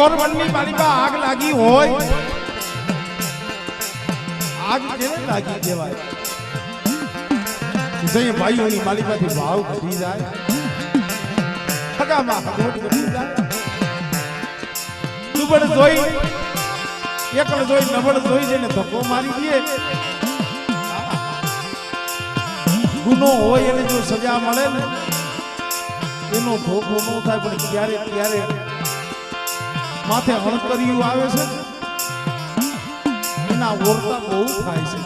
ગોરવનની પાલિકા આગ લાગી હોય. આગ કેને લાગી દેવાય જે ભાઈઓની માલિકાથી ભાવ ઘટી જાય. ખગામાં ખોટ ઘટી જાય. તું પણ જોઈ. એકલ જોઈ નબળ જોઈ ને ધક્કો મારી દે. ગુનો હોય એને જો સજા મળે ને, એનો ભોગો ન થાય પણ ક્યારે ક્યારે માથે હણકરિયું આવે છે એના ઓરતા બહુ થાય છે.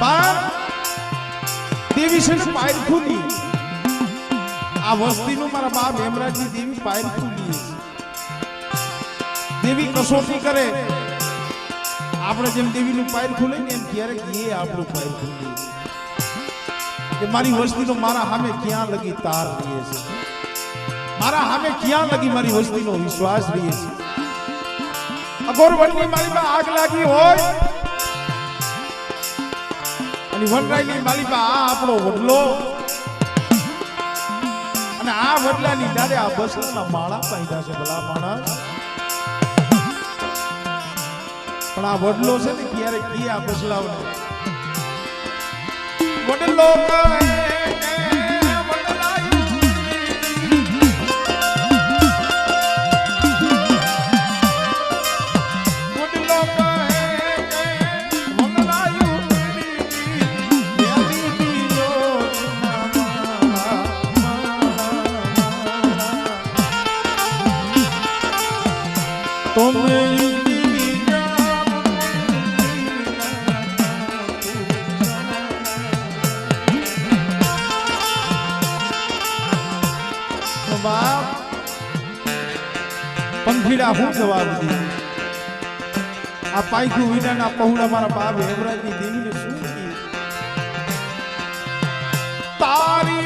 પણ દેવી છે ને પાયર ખુલી આ વસ્તીનું મારા બાપ હેમરાજની દેવી પાયર ખુલી છે. દેવી કસોટી કરે. આપણે જેમ દેવીનું પાયર ખુલે ને એમ ક્યારેક એ આપણું પાયર ખુલે? કે મારી વસ્તીનો મારા સામે ક્યાં લગી તાર રહીએ છે? મારા સામે ક્યાં લગી મારી વસ્તીનો વિશ્વાસ રહીએ છે? અગોર વનની માલિકા આગ લાગી હોય અને વનરાયની માલિકા આ આપણો વડલો. અને આ વડલાની ડાળે આ બસના માળા પાયદા છે ભલા માણસ. પણ આ વડલો છે ને ક્યારે કી આ બસલાવને વડલો કહે કે બાપ પંખીડા હું જવાબ દે આ પાયખું વિનાના પહોળા મારા બાપ હેમરાજની દેવીને શું તાર